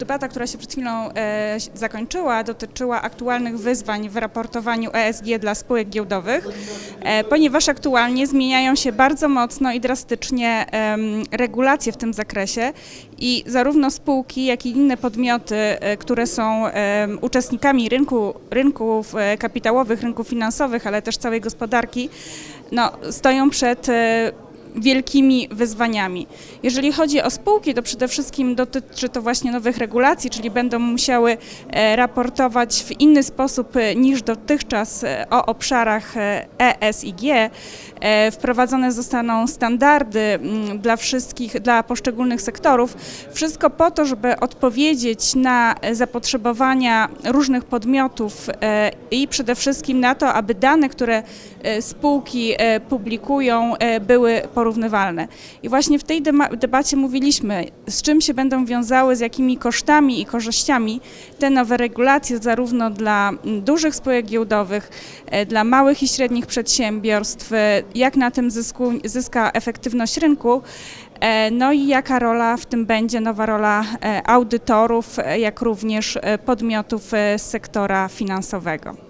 debata, która się przed chwilą e, zakończyła, dotyczyła aktualnych wyzwań w raportowaniu ESG dla spółek giełdowych, e, ponieważ aktualnie zmieniają się bardzo mocno i drastycznie em, regulacje w tym zakresie i zarówno spółki, jak i inne podmioty, e, które są em, uczestnikami rynku, rynków e, kapitałowych, rynków finansowych, ale też całej gospodarki, no, stoją przed e, wielkimi wyzwaniami. Jeżeli chodzi o spółki, to przede wszystkim dotyczy to właśnie nowych regulacji, czyli będą musiały e, raportować w inny sposób e, niż dotychczas e, o obszarach e, ES i G. E, Wprowadzone zostaną standardy dla wszystkich, dla poszczególnych sektorów. Wszystko po to, żeby odpowiedzieć na zapotrzebowania różnych podmiotów i przede wszystkim na to, aby dane, które spółki publikują, były porównywalne. I właśnie w tej debacie mówiliśmy, z czym się będą wiązały, z jakimi kosztami i korzyściami te nowe regulacje, zarówno dla mm, dużych spółek giełdowych, e, dla małych i średnich przedsiębiorstw, e, jak na tym zysku, zyska efektywność rynku, e, no i jaka rola w tym będzie, nowa rola audytorów, jak również podmiotów z sektora finansowego.